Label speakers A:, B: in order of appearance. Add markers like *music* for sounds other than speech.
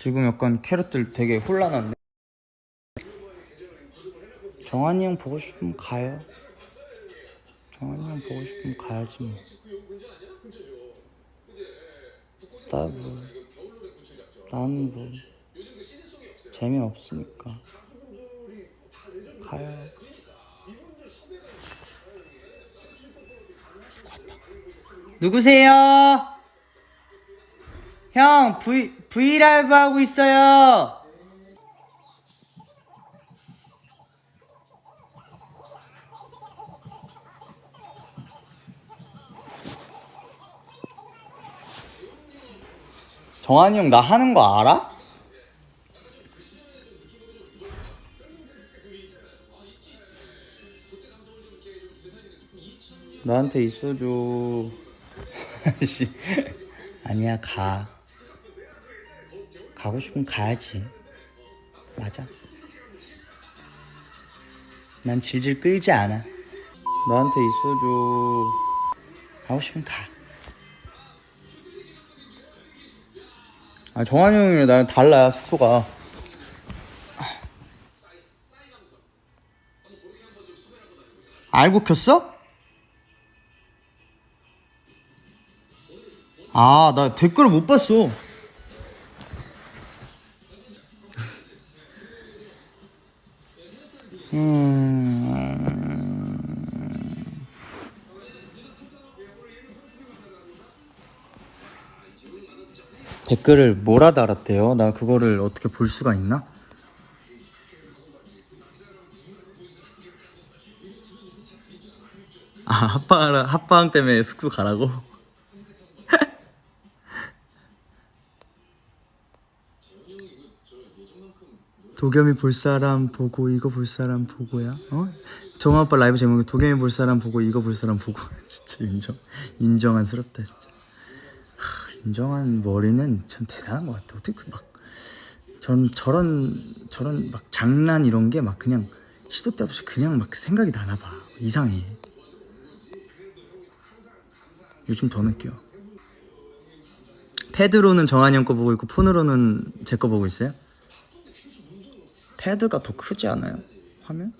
A: 지금 약간 캐럿들 되게 혼란한데. 정한이 형 보고 싶으면 가요. 정한이 형 보고 싶으면 가야지 뭐. 나 뭐, 나는 뭐 재미없으니까 가요. 누구세요? 형 V V 라이브 하고 있어요. 정한이 형 나 하는 거 알아? 나한테 있어줘. *laughs* 씨. 아니야 가. 가고 싶으면 가야지. 맞아. 난 질질 끌지 않아. 나한테 있어줘. 가고 싶으면 가. 아 정한이 형이랑 나랑 달라 숙소가. 알고 켰어? 아, 나 댓글을 못 봤어. 음... 댓글을 뭐라 달았대요? 나 그거를 어떻게 볼 수가 있나? 아, 합방, 합방 때문에 숙소 가라고? *laughs* 도겸이 볼 사람 보고 이거 볼 사람 보고야. 어? 정아 오빠 라이브 제목이 도겸이 볼 사람 보고 이거 볼 사람 보고. *laughs* 진짜 인정 인정한스럽다 진짜. 하, 인정한 머리는 참 대단한 것 같아. 어떻게 그막전 저런 저런 막 장난 이런 게 막 그냥 시도 때 없이 그냥 막 생각이 나나 봐. 이상해. 요즘 더 느껴. 패드로는 정한이 형 거 보고 있고 폰으로는 제 거 보고 있어요? 패드가 더 크지 않아요? 화면?